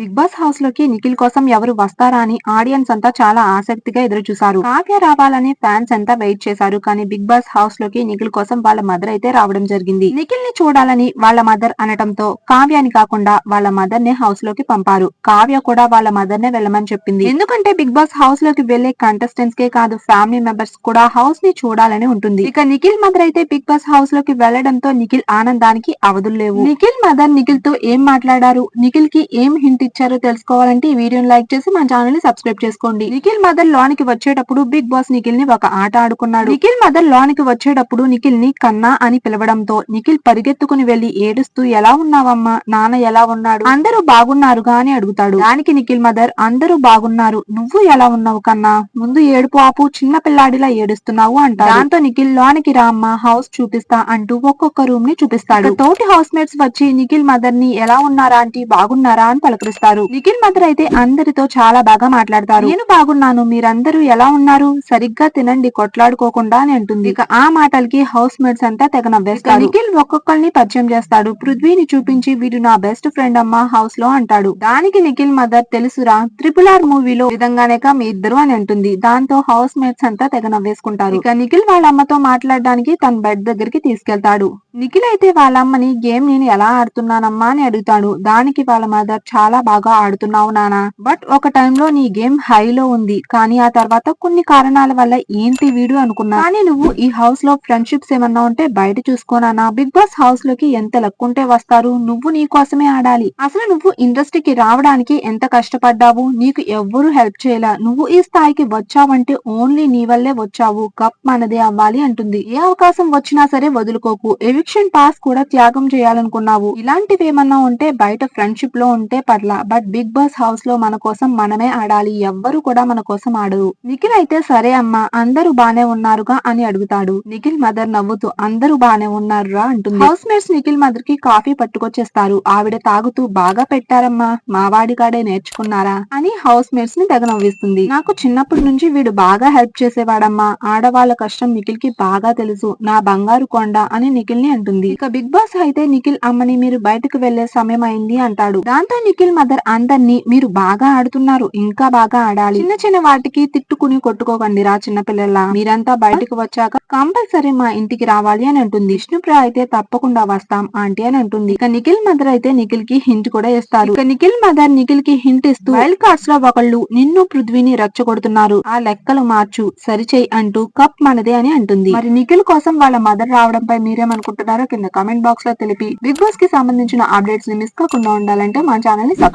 Big Boss హౌస్లోకి నిఖిల్ కోసం ఎవరు వస్తారా అని ఆడియన్స్ అంతా చాలా ఆసక్తిగా ఎదురు చూశారు కావ్య రావాలని ఫ్యాన్స్ అంతా వెయిట్ చేశారు. కానీ బిగ్ బాస్ హౌస్లోకి నిఖిల్ కోసం వాళ్ళ మదర్ అయితే రావడం జరిగింది. నిఖిల్ని చూడాలని వాళ్ళ మదర్ అనటంతో కావ్యాని కాకుండా వాళ్ళ మదర్ని హౌస్లోకి పంపారు. కావ్య కూడా వాళ్ళ మదర్ నే వెళ్ళమని చెప్పింది. ఎందుకంటే బిగ్ బాస్ హౌస్లోకి వెళ్ళే కంటెస్టెంట్స్ కే కాదు ఫ్యామిలీ మెంబర్స్ కూడా హౌస్ని చూడాలని ఉంటుంది. ఇక నిఖిల్ మదర్ అయితే బిగ్ బాస్ హౌస్లోకి వెళ్ళడంతో నిఖిల్ ఆనందానికి అవధులు లేవు. నిఖిల్ మదర్ నిఖిల్తో ఏం మాట్లాడారు? నిఖిల్కి ఏం హింట్ ఇచ్చారో తెలుసుకోవాలంటే ఈ వీడియోని లైక్ చేసి మన ఛానల్ని సబ్స్క్రైబ్ చేసుకోండి. నిఖిల్ మదర్ లోనికి వచ్చేటప్పుడు బిగ్ బాస్ నిఖిల్ని ఒక ఆట ఆడుకున్నాడు. నిఖిల్ మదర్ లోనికి వచ్చేటప్పుడు నిఖిల్ని కన్నా అని పిలవడంతో నిఖిల్ పరిగెత్తుకుని వెళ్ళి ఏడుస్తూ ఎలా ఉన్నావమ్మా? నాన్న ఎలా ఉన్నాడు? అందరూ బాగున్నారుగా? అని అడుగుతాడు. దానికి నిఖిల్ మదర్ అందరూ బాగున్నారు. నువ్వు ఎలా ఉన్నావు కన్నా? ముందు ఏడుపు ఆపు చిన్న పిల్లాడిలా ఏడుస్తున్నావు అంటారు దాంతో నిఖిల్ లోనికి రా హౌస్ చూపిస్తా అంటూ ఒక్కొక్క రూమ్ని చూపిస్తాడు తోటి హౌస్ మేట్స్ వచ్చి నిఖిల్ మదర్ని ఎలా ఉన్నారా ఆంటీ? బాగున్నారా? అని పలకరిస్తారు నిఖిల్ మదర్ అయితే అందరితో చాలా బాగా మాట్లాడతారు. నేను బాగున్నాను మీరందరూ ఎలా ఉన్నారు? సరిగ్గా తినండి కొట్లాడుకోకుండా అని అంటుంది. ఇక ఆ మాటలకి హౌస్ మేట్స్ అంతా తెగ నవ్వేస్తారు. నిఖిల్ ఒక్కొక్కరిని పరిచయం చేస్తాడు. పృథ్వీని చూపించి వీడు నా బెస్ట్ ఫ్రెండ్ అమ్మా హౌస్లో అంటాడు. దానికి నిఖిల్ మదర్ తెలుసురా? త్రిపుల్ ఆర్ మూవీలో విధంగానే మీ ఇద్దరు అని అంటుంది. దాంతో హౌస్ మేట్స్ అంతా తెగ నవ్వేసుకుంటారు. ఇక నిఖిల్ వాళ్ళ అమ్మతో మాట్లాడడానికి తన బెడ్ దగ్గరికి తీసుకెళ్తాడు. నిఖిల్ అయితే వాళ్ళ అమ్మని గేమ్ నేను ఎలా ఆడుతున్నానమ్మా? అని అడుగుతాడు. దానికి వాళ్ళ మదర్ చాలా బాగా ఆడుతున్నావు నానా. బట్ ఒక టైంలో నీ గేమ్ హైలో ఉంది. కానీ ఆ తర్వాత కొన్ని కారణాల వల్ల ఏంటి వీడు అనుకున్నా. కానీ నువ్వు ఈ హౌస్లో ఫ్రెండ్షిప్స్ ఏమన్నా ఉంటే బయట చూసుకోనానా బిగ్ బాస్ హౌస్లోకి ఎంత లక్కుంటే వస్తారు. నువ్వు నీ కోసమే ఆడాలి. అసలు నువ్వు ఇండస్ట్రీకి రావడానికి ఎంత కష్టపడ్డావు? నీకు ఎవ్వరూ హెల్ప్ చేయలా. నువ్వు ఈ స్థాయికి వచ్చావంటే ఓన్లీ నీ వల్లే వచ్చావు. కప్ మనదే అవ్వాలి అంటుంది. ఏ అవకాశం వచ్చినా సరే వదులుకోకు. ఎవిక్షన్ పాస్ కూడా త్యాగం చేయాలనుకున్నావు. ఇలాంటివి ఏమన్నా ఉంటే బయట ఫ్రెండ్షిప్లో ఉంటే పర్లా. బట్ బిగ్ బాస్ హౌస్లో మన కోసం మనమే ఆడాలి. ఎవ్వరు కూడా మన కోసం ఆడరు. నిఖిల్ అయితే సరే అమ్మా అందరూ బానే ఉన్నారుగా అని అడుగుతాడు. నిఖిల్ మదర్ నవ్వుతూ అందరూ బానే ఉన్నారురా అంటుంది. హౌస్ మేట్స్ నిఖిల్ మదర్కి కాఫీ పట్టుకొచ్చేస్తారు. ఆవిడ తాగుతూ బాగా పెట్టారమ్మా మావాడిగాడే నేర్చుకున్నారా? అని హౌస్ మేట్స్ని తెగ నవ్విస్తుంది. నాకు చిన్నప్పటి నుంచి వీడు బాగా హెల్ప్ చేసేవాడమ్మా. ఆడవాళ్ళ కష్టం నిఖిల్కి బాగా తెలుసు. నా బంగారు కొండ అని నిఖిల్ని అంటుంది. ఇక బిగ్ బాస్ అయితే నిఖిల్ అమ్మని మీరు బయటకు వెళ్ళే సమయం అయింది అంటాడు. దాంతో నిఖిల్ మదర్ అందరినీ మీరు బాగా ఆడుతున్నారు ఇంకా బాగా ఆడాలి. చిన్న చిన్న వాటికి తిట్టుకుని కొట్టుకోకండి రా చిన్న పిల్లల మీరంతా బయటకు వచ్చాక కంపల్సరీ మా ఇంటికి రావాలి అని అంటుంది. విష్ణుప్రియ అయితే తప్పకుండా వస్తాం ఆంటీ అని అంటుంది. ఇక నిఖిల్ మదర్ అయితే నిఖిల్కి హింట్ కూడా ఇస్తారు. ఇక నిఖిల్ మదర్ నిఖిల్కి హింట్ ఇస్తూ వైల్డ్ కార్డ్స్లో ఒకళ్ళు నిన్ను పృథ్వీని రచ్చగొడుతున్నారు. ఆ లెక్కలు మార్చు సరిచేయి అంటూ కప్ మనదే అని అంటుంది. మరి నిఖిల్ కోసం వాళ్ళ మదర్ రావడంపై మీరేమనుకుంటున్నారో కింద కామెంట్ బాక్స్లో తెలిపి బిగ్ బాస్కి సంబంధించిన అప్డేట్స్ని మిస్ కాకుండా ఉండాలంటే మా ఛానల్ని